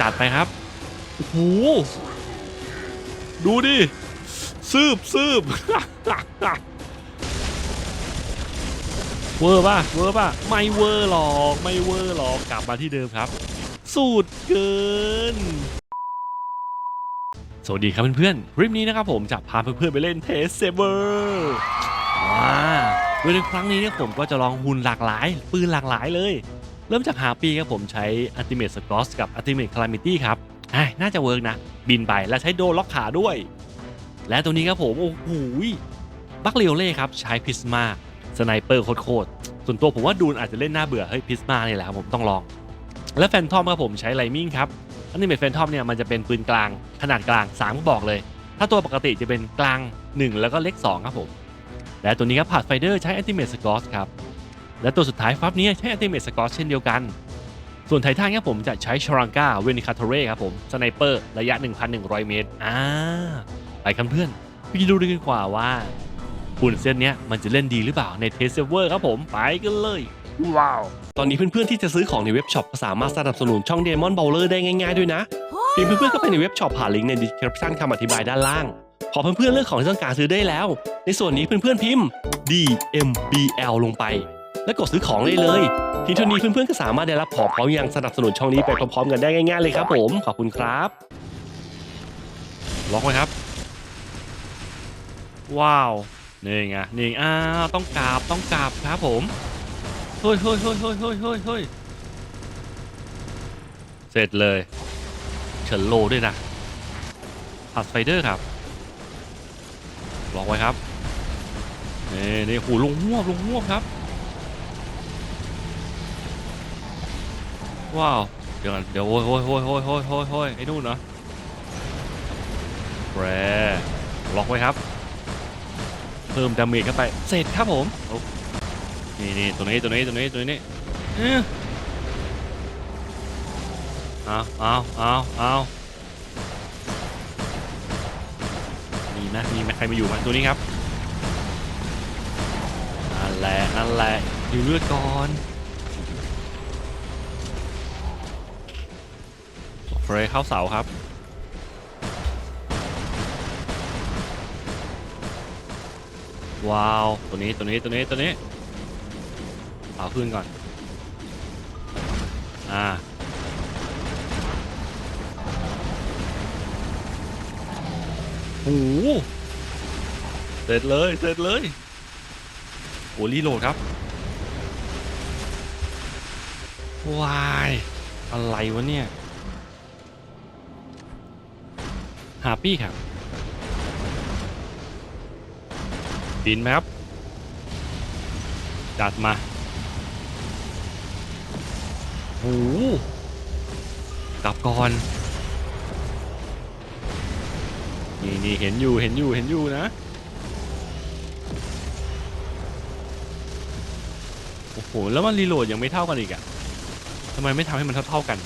จัดไปครับโอ้โหดูดิซืบซืบเวอร์ป่ะเวอร์ป่ะไม่เวอร์หรอกไม่เวอร์หรอกกลับมาที่เดิมครับ สูตรเกิน สวัสดีครับเพื่อนๆคลิปนี้นะครับผมจะพาเพื่อนๆไปเล่นเทสเซเบอร์ว้าโดยในครั้งนี้เนี่ยผมก็จะลองหุ่นหลากหลาย ปืนหลากหลายเลย เริ่มจากหาปีครับผมใช้ Ultimate s c o t กับ Ultimate Calamity ครับน่าจะเวิร์กนะ บินไปแล้วใช้โดนล็อกขาด้วย และตัวนี้ครับผมโอ้โหบัคเลียวเล่ครับใช้พิสมาสไนเปอร์โคตรส่วนตัวผมว่าดูนอาจจะเล่นหน้าเบื่อเฮ้ยพิสมาเนี่ยแหละครับผมต้องลอง และแฟนทอมครับผมใช้ไลมิงครับอันนี้เป็นแฟนทอมเนี่ยมันจะเป็นปืนกลางขนาดกลาง3ก็บอกเลย ถ้าตัวปกติจะเป็นกลาง 1 แล้วก็เล็ก2ครับผมและตัวนี้ครับพาดไฟเดอร์ใช้ Ultimate s c o t ครับ และตัวสุดท้ายฟับนี้ใช้ Ultimate s c o t เช่นเดียวกัน ส่วนไททันครับผมจะใช้ชรังกาเวนิคาโทเร่ครับผมสไนเปอร์ระยะ 1,100 เมตรอ่าไปกันเพื่อนไปดูดีกันกว่าว่าหุ่นเส้นเนี้ยมันจะเล่นดีหรือเปล่าในเทสเซเวอร์ครับผมไปกันเลยว้าวตอนนี้เพื่อนๆที่จะซื้อของในเว็บช็อปก็สามารถสนับสนุนช่อง Demon Bowler ได้ง่ายๆด้วยนะเพียงเพื่อนๆเข้าไปในเว็บช็อปผ่านลิงก์ใน description คำอธิบายด้านล่างพอเพื่อนๆเลือกของที่ต้องการซื้อได้แล้ว ในส่วนนี้เพื่อนๆพิมพ์ DMBL ลงไป แล้วกดซื้อของได้เลยเพียงเท่านี้เพื่อนๆก็สามารถได้รับของพร้อมยังสนับสนุนช่องนี้ไปพร้อมๆกันได้ง่ายๆเลยครับผมขอบคุณครับล็อกไว้ครับ ว้าวนี่ไงนี่อ้าวต้องกราบต้องกราบครับผมเฮ้ยเฮ้ยเฮ้ยเฮ้ยเฮ้ยเฮ้ยเฮ้ยเสร็จเลยเฉินโลด้วยนะผัดไฟเดอร์ครับล็อกไว้ครับนี่นี่หูลงหัวลงหัวครับ ว้าว เดี๋ยวก่อนเดี๋ยวโอ้ยโอ้ยโอ้ยโอ้ยโอ้ยโอ้ยโอ้ยไอ้นู่นเนาะแบรล็อกไว้ครับ เพิ่มดาเมจเข้าไป เสร็จครับผมนี่นี่ตัวนี้ตัวนี้ตัวนี้ตัวนี้เอ้ยเอาเอาเอาเอามีไหมมีไหมใครมาอยู่ไหมตัวนี้ครับนั่นแหละนั่นแหละอยู่เลือดก่อน เฟรย์เข้าเสาครับ ว้าว ตัวนี้ตัวนี้ตัวนี้ตัวนี้เอาขึ้นก่อน อ่าโอ้โหเสร็จเลยเสร็จเลยโอ้รีโหลดครับวาย อะไรวะเนี่ยาปี้ครับบินไหมครับ จัดมาโอ้โหกลับก่อน นี่นี่เห็นอยู่เห็นอยู่เห็นอยู่นะ โอ้โห แล้วมันรีโหลดยังไม่เท่ากันอีกอะทำไมไม่ทำให้มันเท่าๆกัน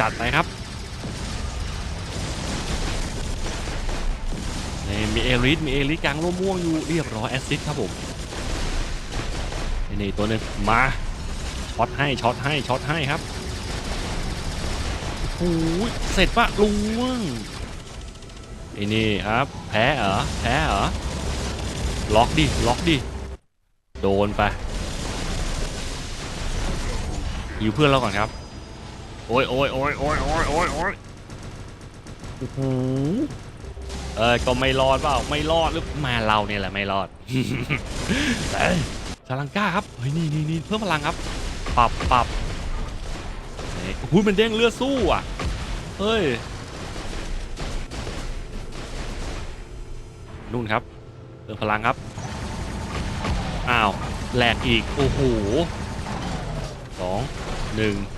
จัดไปครับนี่มีเอริสมีเอริสกลางร่มม่วงอยู่เรียบร้อยแอสซิสครับผมนี่นี่ตัวนึงมาช็อตให้ช็อตให้ช็อตให้ครับโอ้ยเสร็จปะลุงไอ้นี่ครับ แพ้เหรอแพ้เหรอล็อกดิล็อกดิโดนไปอยู่เพื่อนเราก่อนครับ โอ้ยโอ้ยโอ้ยโอ้ยโอ้ยโอ้ยโอ้ยโอ้โหเออก็ไม่รอดเปล่าไม่รอดหรือมาเราเนี่ยแหละไม่รอดเอ้ยชาลังก้าครับเฮ้ยนี่นี่นี่เพิ่มพลังครับปรับปรับเฮ้ยโอ้โหมันเด้งเลือดสู้อะเฮ้ยนู่นครับเติมพลังครับอ้าวแหลกอีกโอ้โหสองหนึ่งเ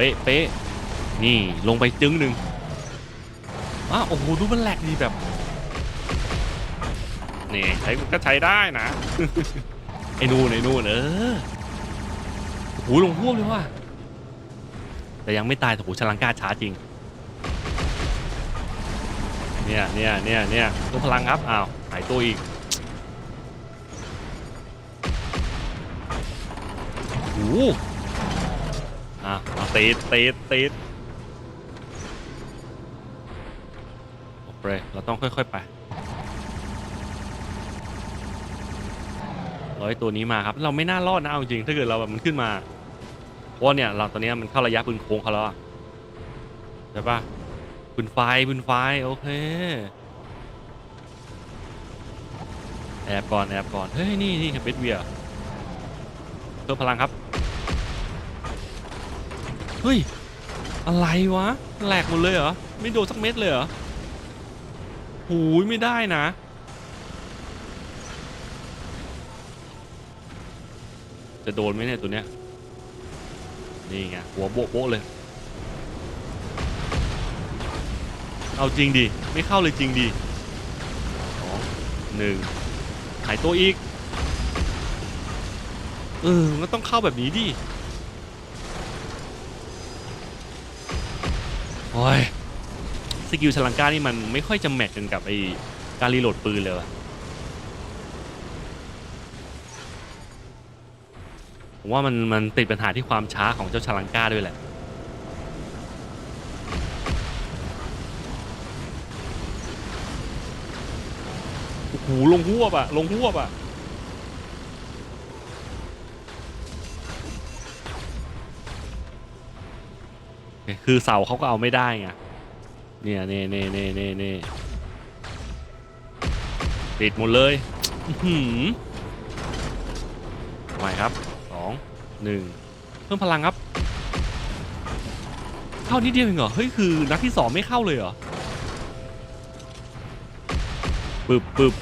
ป๊ะเป๊ะนี่ลงไปจึงหนึ่งอ้าวโอ้โหดูมันแหลกดีแบบนี่ใช้ก็ใช้ได้นะ ไอ้นู่นไอ้นู่นเออโอ้โหลงพวกเลยว่ะแต่ยังไม่ตายแต่โหชลังกาช้าจริงเนี่ยเนี่ยเนี่ยเนี่ยตัวพลังครับอ้าวหายตัวอีกโอ้ ตีดตีดตีดโอเคเราต้องค่อยๆไปร้อยตัวนี้มาครับ เราไม่น่ารอดนะเอาจริงถ้าเกิดเราแบบมันขึ้นมาเพราะว่าเนี่ยเราตอนนี้มันเข้าระยะปืนโค้งเขาแล้วใช่ปะปืนไฟปืนไฟโอเคแอบก่อนแอบก่อนเฮ้ยนี่นี่เบสเวียเพิ่มพลังครับ เฮ้ย อะไรวะ แหลกหมดเลยเหรอ ไม่โดนสักเม็ดเลยเหรอหูยไม่ได้นะ จะโดนไหมเนี่ยตัวเนี้ย นี่ไงหัวโบ๊ะโบ๊ะเลย เอาจริงดิ ไม่เข้าเลยจริงดิสองหนึ่งหายตัวอีก เออมันต้องเข้าแบบนี้ดิ อ้ยสกิลชลังกานี่มันไม่ค่อยจะแมทกันกับไอการรีโหลดปืนเลยว่ะผมว่ามันมันติดปัญหาที่ความช้าของเจ้าชลังกาด้วยแหละโอ้โหลงหัวบอะลงหัวบอะ คือเสาเขาก็เอาไม่ได้ไงเนี่ยเน่เน่เน่เน่เน่ติดหมดเลยอื้อหืมไหวครับสองหนึ่งเพิ่มพลังครับ เข้านิดเดียวเองเหรอ เฮ้ย คือนัดที่สองไม่เข้าเลยเหรอปึบปึบ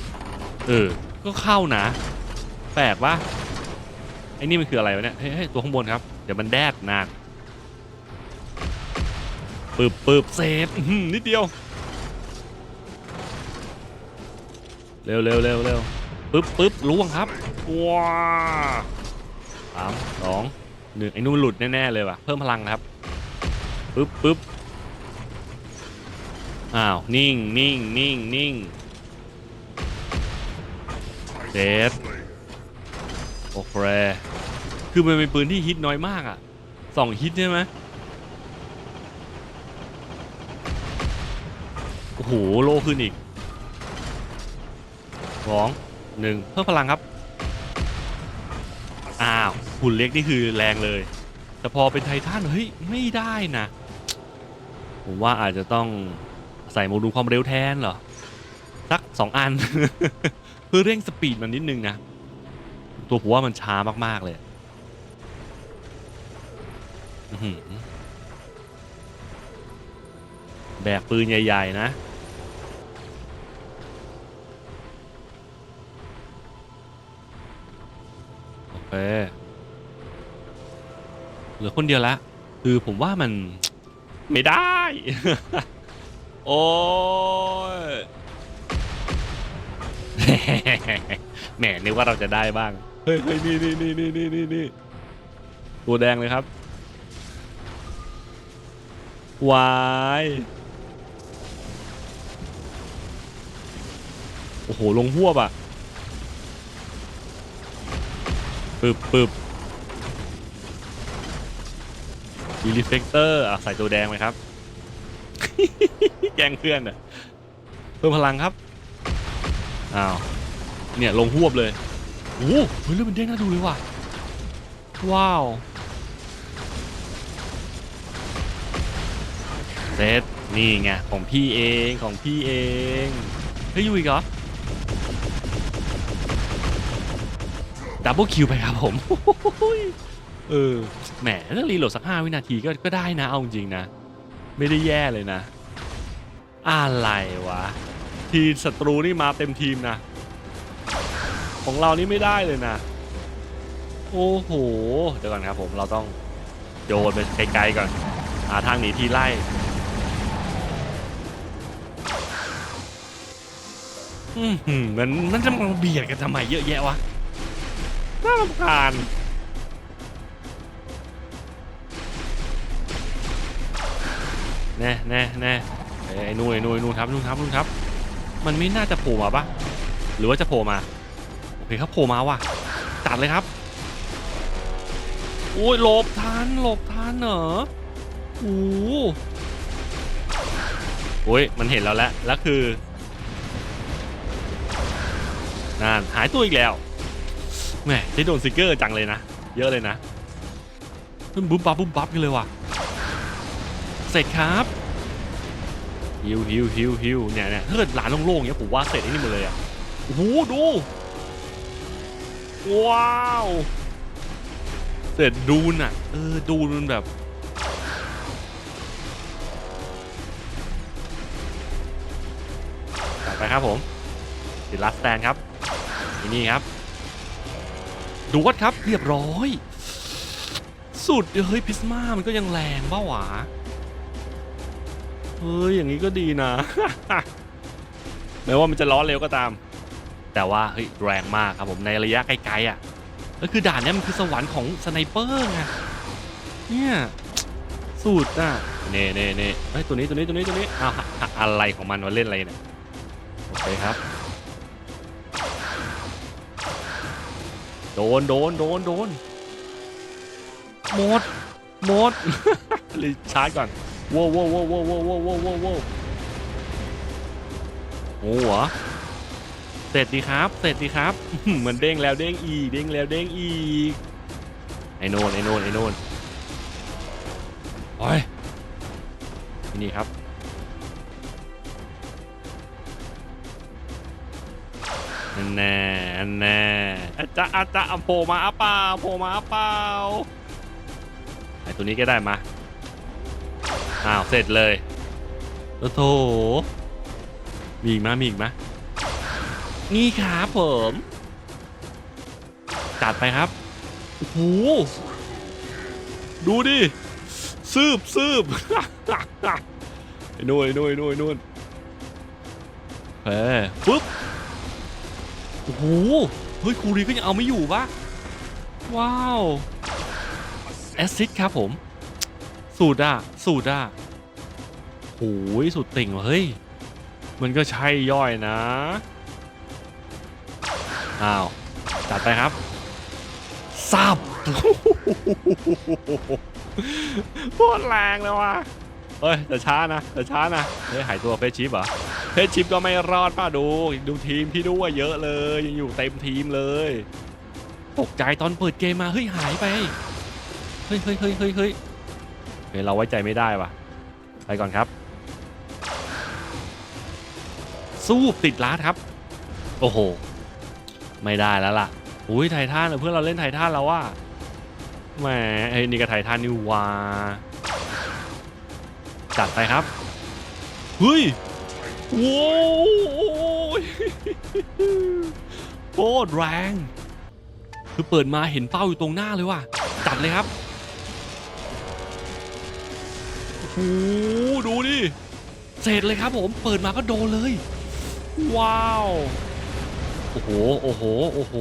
เออ ก็เข้านะ แปลกปะไอ้นี่มันคืออะไรวะเนี่ยเฮ้ยเฮ้ยตัวข้างบนครับ เดี๋ยวมันแดดหนัก ปึ๊บปึ๊บเซฟอื้อหือนิดเดียว เร็วเร็วเร็วเร็วปึ๊บปึ๊บล่วงครับว้าสามสองหนึ่งไอ้นู่นหลุดแน่ๆเลยว่ะเพิ่มพลังนะครับปึ๊บปึ๊บอ้าวนิ่งนิ่งนิ่งนิ่งเดฟโอเคคือมันเป็นปืนที่ฮิตน้อยมากอะสองฮิตใช่ไหม โอ้โหโลขึ้นอีกสองหนึ่งเพิ่มพลังครับ อ้าวหุ่นเล็กนี่คือแรงเลย แต่พอเป็นไททันเฮ้ยไม่ได้นะ ผมว่าอาจจะต้องใส่โมดูลความเร็วแทนเหรอ สักสองอัน เพื่อเร่งสปีดมันนิดนึงนะ ตัวผมว่ามันช้ามากๆเลยอื้อหือแบกปืนใหญ่ ๆ นะ เคเหลือคนเดียวละ คือผมว่ามันไม่ได้ โอ้ยแหมนึกว่าเราจะได้บ้าง เฮ้ยเฮ้ยนี่นี่นี่นี่นี่นี่นี่ตัวแดงเลยครับวายโอ้โห ลงหัวบอะ ปึ๊บปึ๊บมีรีเฟกเตอร์อะใส่ตัวแดงไหมครับ แกล้งเพื่อนอะเพิ่มพลังครับ อ้าว เนี่ยลงหวบเลย โอ้โหเฮ้ยเรื่องมันเด้งน่าดูเลยว่ะ ว้าว เซตนี่ไง ของพี่เองของพี่เอง เฮ้ยอยูอีกเหรอ ดับเบิลคิวไปครับผม เออ แหมถ้ารีโหลดสักห้าวินาทีก็ก็ได้นะ เอาจริงนะ ไม่ได้แย่เลยนะ อะไรวะ ทีศัตรูนี่มาเต็มทีมนะ ของเรานี่ไม่ได้เลยนะ โอ้โห เดี๋ยวก่อนครับผมเราต้องโยนไปไกลๆก่อน หาทางหนีทีไล่อืมหืมมันมันจะมาเบียดกันทำไมเยอะแยะวะ น่ารำคาญแน่แน่แน่เอ้ไอ้นู่นไอ้นู่นไอ้นู่นครับนู่นครับนู่นครับ มันไม่น่าจะโผล่มาปะหรือว่าจะโผล่มา โอเคครับโผล่มาว่ะจัดเลยครับโอ้ยหลบทันหลบทันเหรอโอ้โหโอ้ยมันเห็นเราแล้วแล้วคือนั่นหายตัวอีกแล้ว แหมที่โดนซิกเกอร์จังเลยนะ เยอะเลยนะมันบุ้มบับบุ้มบับกันเลยว่ะ เสร็จครับฮิวฮิวฮิวฮิวเนี่ยเนี่ยถ้าเกิดร้านโล่งๆเนี้ยผมว่าเสร็จไอ้นี่หมดเลยอะโอ้โหดู ว้าว เสร็จดูนอะ เออดูนมันแบบไปครับผมติดลัสแตนครับนี่ครับ ดูวัดครับเรียบร้อย สุดเฮ้ยพิสมามันก็ยังแรงบ้าหวาเฮ้ยอย่างนี้ก็ดีนะแม้ว่ามันจะร้อนเร็วก็ตาม แต่ว่าเฮ้ยแรงมากครับผมในระยะไกลๆอะก็คือด่านเนี้ยมันคือสวรรค์ของสไนเปอร์ไงเนี่ยสุดอะเน่เน่เน่เฮ้ยตัวนี้ตัวนี้ตัวนี้ตัวนี้อ้าวอะอะอะไรของมันวะเล่นอะไรเนี่ยโอเคครับ โดนโดนโดนโดนหมดหมดรีชาร์จก่อนว้าวว้าวว้าวว้าวว้าวว้าวว้าวโอ้หเสร็จดีครับ เสร็จดีครับ เหมือนเด้งแล้วเด้งอีเด้งแล้วเด้งอีไอโนนไอโนนไอโนนโอ้ยนี่ครับ นั่นแน่นั่นแน่อาจจะอาจจะเอาโผล่มาอะเปล่าโผล่มาอะเปล่าไอ้ตัวนี้ก็ได้มาอ้าวเสร็จเลยโอ้โถมีอีกไหมมีอีกไหมนี่ครับผมจัดไปครับโอ้โหดูดิซืบซืบไอ้นู่นไอ้นู่นไอ้นู่นไอ้นู่นเฮ้ยปึ๊บ โอ้โห เฮ้ยคูรีก็ยังเอาไม่อยู่ปะว้าว แอสซิดครับผม สูตรอะสูตรอะโอ้ยสุดติ่งเฮ้ย มันก็ใช่ย่อยนะ อ้าว จัดไปครับสับโคตรแรงเลยว่ะ เฮ้ยแต่ช้านะแต่ช้านะเฮ้ยหายตัวเฟสชิปเหรอเฟสชิปก็ไม่รอดป้าดูดูทีมที่ด้วยเยอะเลยยังอยู่เต็มทีมเลย ตกใจตอนเปิดเกมมาเฮ้ยหายไปเฮ้ยเฮ้ยเฮ้ยเฮ้ยเฮ้ยเราไว้ใจไม่ได้ว่ะไปก่อนครับ สู้ติดลาดครับ โอ้โห ไม่ได้แล้วล่ะอุ้ยไททันเพื่อนเราเล่นไททันแล้วว่าแหมไอ้นี่ก็ไททันนี่หว่า จัดไปครับ เฮ้ยโว้ยโคตรแรง คือเปิดมาเห็นเป้าอยู่ตรงหน้าเลยว่ะ จัดเลยครับโอ้โหดูดิเสร็จเลยครับผมเปิดมาก็โดนเลย ว้าวโอ้โหโอ้โหโอ้โห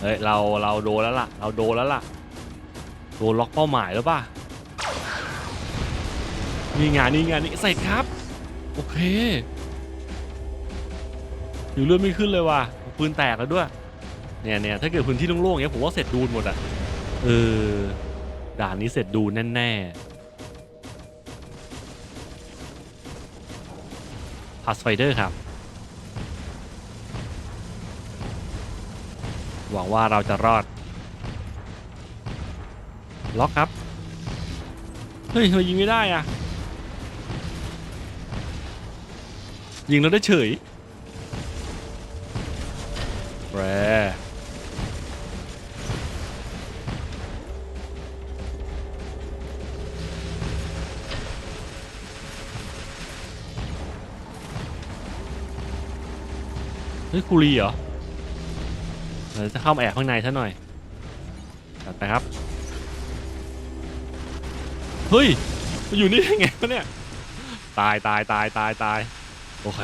เฮ้ยเราเราโดนแล้วล่ะ เราโดนแล้วล่ะโดนล็อกเป้าหมายแล้วป่ะ นี่งานนี่งานนี่เสร็จครับ โอเคอยู่เลื่อนไม่ขึ้นเลยว่ะปืนแตกแล้วด้วย เนี่ยเนี่ยถ้าเกิดพื้นที่โล่งๆอย่างเงี้ยผมว่าเสร็จดูนหมดอะเออด่านนี้เสร็จดูนแน่ๆพาสไฟเดอร์ครับ หวังว่าเราจะรอด ล็อกครับ เฮ้ยทำไมยิงไม่ได้อะ ยิงแล้วได้เฉยแรเฮ้ยคูรีเหรอเดี๋ยวจะเข้ามาแอบข้างในซะหน่อยจัดไปครับ เฮ้ยมาอยู่นี่ได้ไงวะเนี่ย ตายตายตายตายตาย โอเค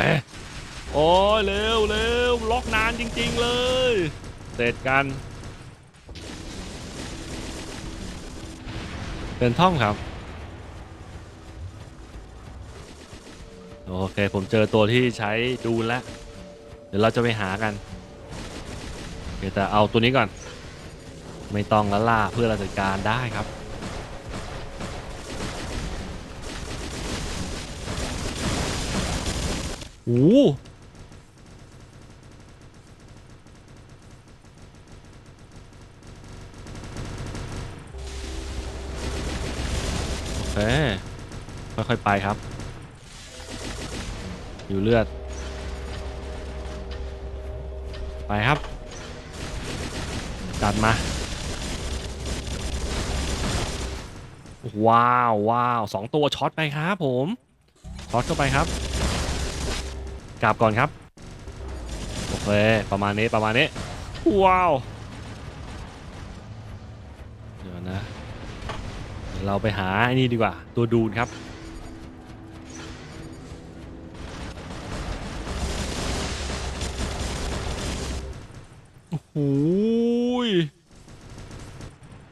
โอ้ยเร็วเร็วล็อกนานจริง ๆ เลย เสร็จกันเป็นท่องครับ โอเค ผมเจอตัวที่ใช้ดูนแล้ว เดี๋ยวเราจะไปหากันโอเคแต่เอาตัวนี้ก่อน ไม่ต้องละล่าเพื่อเราจัดการได้ครับ โอ้โหโอเค ค่อยๆ ไปครับ อยู่เลือด ไปครับ จัดมา ว้าวว้าวสองตัวช็อตไปครับผม ช็อตเข้าไปครับ กลับก่อนครับ โอเค ประมาณนี้ประมาณนี้ ว้าว เดี๋ยวนะ เราไปหาไอ้นี่ดีกว่า ตัวดูนครับ โอ้โหย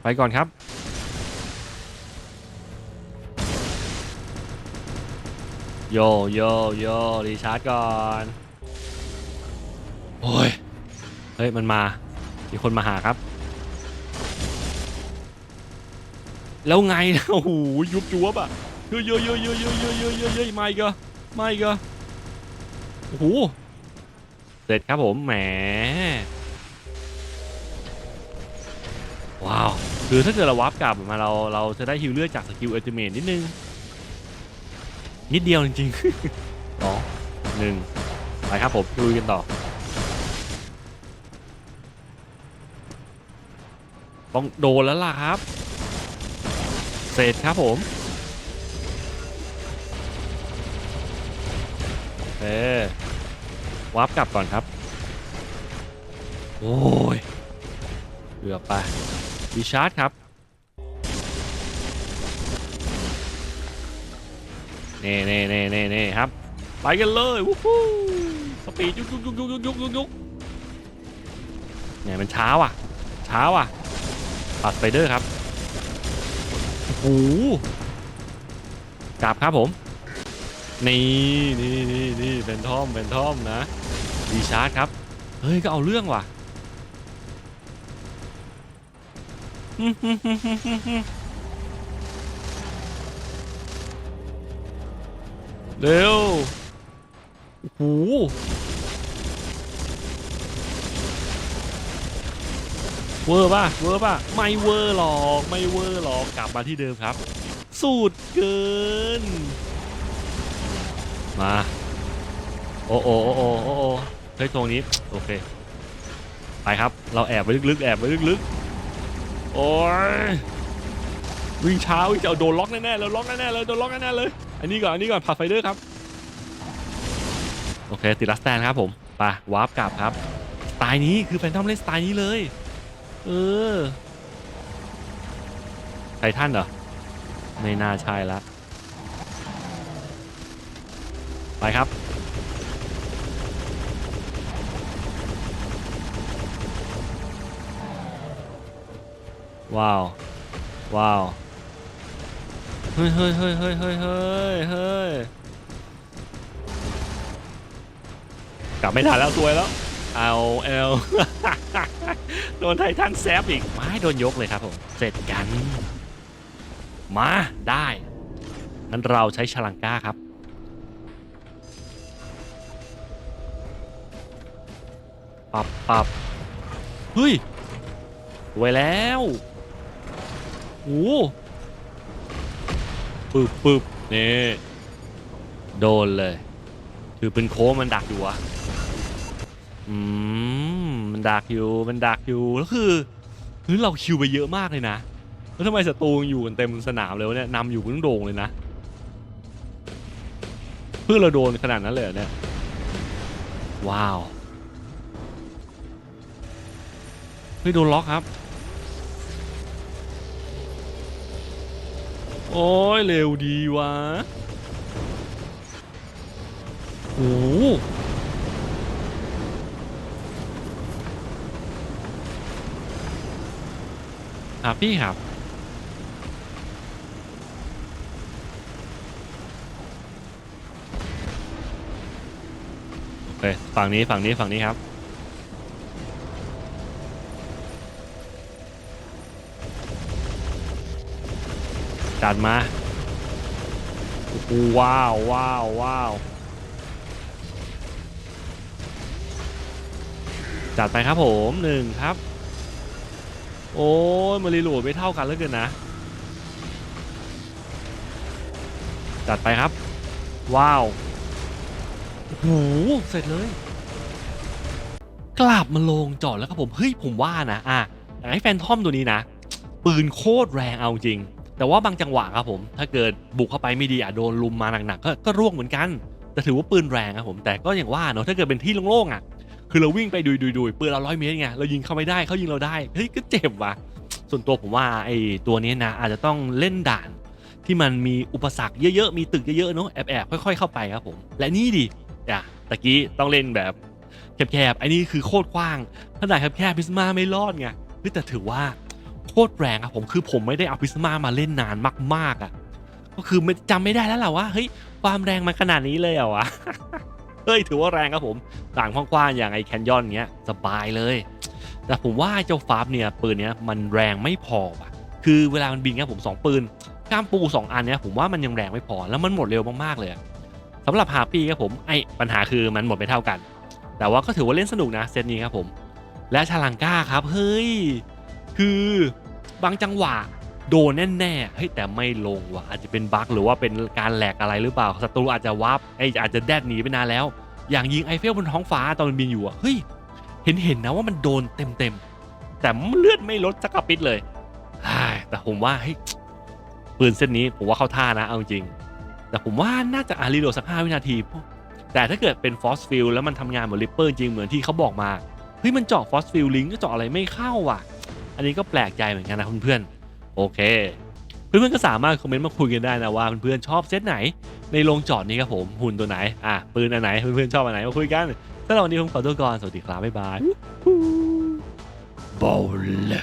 ไปก่อนครับ โยโยโยรีชาร์จก่อนโอ้ยเฮ้ยมันมา มีคนมาหาครับ แล้วไงโอ้โหยุบจวบอะเยอะเยอะเยอะเยอะเยอะเยอะเยอะเยอะเยอะไม่ก็ไม่ก็โอ้โหเสร็จครับผมแหมว้าว คือถ้าเกิดเราวาร์ปกลับมาเราเราจะได้ฮิวเลือดจากสกิลอัลติเมทนิดนึง นิดเดียวจริงๆสองหนึ่งไปครับผมลุยกันต่อ ต้องโดนแล้วล่ะครับ เสร็จครับผมโอเควาร์ปกลับก่อนครับ โอ้ยเกือบไปดีชาร์จครับ น่เน่เน่เน่เน่ครับ ไปกันเลยวู้ฮู้สปีดยุกยุกยุกยุกยุกยุกยุกยุกเนี่ยมันช้าว่ะ ช้าว่ะปัดสไปเดอร์ครับโอ้โหจับครับผม นี่นี่นี่นี่เป็นทอมเป็นทอมนะดีชาร์จครับ เฮ้ย ก็เอาเรื่องว่ะ เร็วโอ้โหเวอร์ป่ะเวอร์ป่ะไม่เวอร์หรอกไม่เวอร์หรอกกลับมาที่เดิมครับ สูตรเกิน มาโอ้โอ้โอ้โอ้โอ้เฮ้ยตรงนี้โอเคไปครับ เราแอบไว้ลึกๆแอบไว้ลึกๆโอ้ยวิ่งช้าวิ่งจะเอาโดนล็อกแน่ๆเลยล็อกแน่ๆเลยโดนล็อกแน่ๆเลย อันนี้ก่อนอันนี้ก่อนพาไฟเดอร์ครับ โอเค ติดลัสแตนครับผมไปวาร์ปกลับครับสไตล์นี้คือแฟนทอมเล่นสไตล์นี้เลย เออไททันเหรอ ไม่น่าใช่ละไปครับว้าว ว้าว เฮ้ยเฮ้ยเฮ้ยเฮ้ยเฮ้ยเฮ้ยเฮ้ยกลับไม่ทันแล้วซวยแล้ว เอาเอล โดนไททันแซฟอีก ไม่โดนยกเลยครับผม เสร็จกัน มาได้งั้นเราใช้ชลังก้าครับ ปับปับเฮ้ยสวยแล้วโอ้ ปึ๊บปึ๊บนี่ โดนเลยคือเป็นโค้งมันดักอยู่อะอืมมันดักอยู่มันดักอยู่แล้วคือเฮ้ยเราคิวไปเยอะมากเลยนะแล้วทำไมศัตรูอยู่กันเต็มสนามเลยวะเนี่ยนำอยู่พึ่งโด่งเลยนะเพื่อเราโดนขนาดนั้นเลยเนี่ยว้าวเฮ้ยโดนล็อกครับ โอ้ยเร็วดีวะโอ้หครับพี่ครับโเฮ้ยฝั่งนี้ฝั่งนี้ฝั่งนี้ครับ จัดมาโอ้โหว้าวว้าวว้าวจัดไปครับผมหนึ่งครับ โอ้ยมารีโหลดไม่เท่ากันแล้วเกินนะ จัดไปครับ ว้าวโอ้โหเสร็จเลย กลับมาลงจอดแล้วครับผม เฮ้ย ผมว่านะ อะอยากให้แฟนทอมตัวนี้นะ ปืนโคตรแรงเอาจริง แต่ว่าบางจังหวะครับผม ถ้าเกิดบุกเข้าไปไม่ดีอะโดนลุมมาหนักๆก็ก็ร่วงเหมือนกัน แต่ถือว่าปืนแรงครับผม แต่ก็อย่างว่าเนาะถ้าเกิดเป็นที่โล่งๆอะ คือเราวิ่งไปดุยดุยดุยปืนเราร้อยเมตรไงเรายิงเขาไม่ได้เขายิงเราได้เฮ้ยก็เจ็บว่ะ ส่วนตัวผมว่าไอ้ตัวนี้นะอาจจะต้องเล่นด่าน ที่มันมีอุปสรรคเยอะๆมีตึกเยอะๆเนาะแอบๆค่อยๆเข้าไปครับผม และนี่ดิอะตะกี้ต้องเล่นแบบแคบๆไอ้นี่คือโคตรกว้างขนาดแคบๆพิสมาไม่รอดไงแต่ถือว่า โคตรแรงอะผมคือผมไม่ได้เอาพิสมามาเล่นนานมากๆอะก็คือไม่จำไม่ได้แล้วแหละว่าเฮ้ยความแรงมันขนาดนี้เลยเหรอวะเฮ้ยถือว่าแรงครับผมต่างกว้างๆอย่างไอแคนยอนเงี้ยสบายเลย แต่ผมว่าเจ้าฟาร์ฟเนี่ยปืนเนี้ยมันแรงไม่พอว่ะคือเวลามันบินครับผมสองปืนก้ามปู 2 อันเนี้ยผมว่ามันยังแรงไม่พอแล้วมันหมดเร็วมากๆเลยอะสำหรับฮาปี้ครับผมไอปัญหาคือมันหมดไม่เท่ากัน แต่ว่าก็ถือว่าเล่นสนุกนะเซตนี้ครับผม และชาลังก้าครับเฮ้ย คือบางจังหวะโดนแน่ๆเฮ้ยแต่ไม่ลงว่ะอาจจะเป็นบั๊กหรือว่าเป็นการแหลกอะไรหรือเปล่าศัตรูอาจจะวับไออาจจะแดดหนีไปนานแล้ว อย่างยิงไอเฟลบนท้องฟ้าตอนมันบินอยู่อะเฮ้ยเห็นเห็นนะว่ามันโดนเต็มๆแต่เลือดไม่ลดสักกระปิดเลยแต่ผมว่าเฮ้ยปืนเส้นนี้ผมว่าเข้าท่านะเอาจริง แต่ผมว่าน่าจะอารีโดสัก5วินาที แต่ถ้าเกิดเป็นฟอสฟิลแล้วมันทำงานเหมือนริปเปอร์จริงเหมือนที่เขาบอกมาเฮ้ยมันเจาะฟอสฟิลลิงก็เจาะอะไรไม่เข้าว่ะ อันนี้ก็แปลกใจเหมือนกันนะเพื่อนๆโอเค เพื่อนๆก็สามารถคอมเมนต์มาคุยกันได้นะว่าเพื่อนๆชอบเซตไหน ในโรงจอดนี้ครับผมหุ่นตัวไหนอะปืนอันไหนเพื่อนๆชอบอันไหนมาคุยกันสำหรับวันนี้ผมขอตัวก่อนสวัสดีครับบ๊ายบายบอล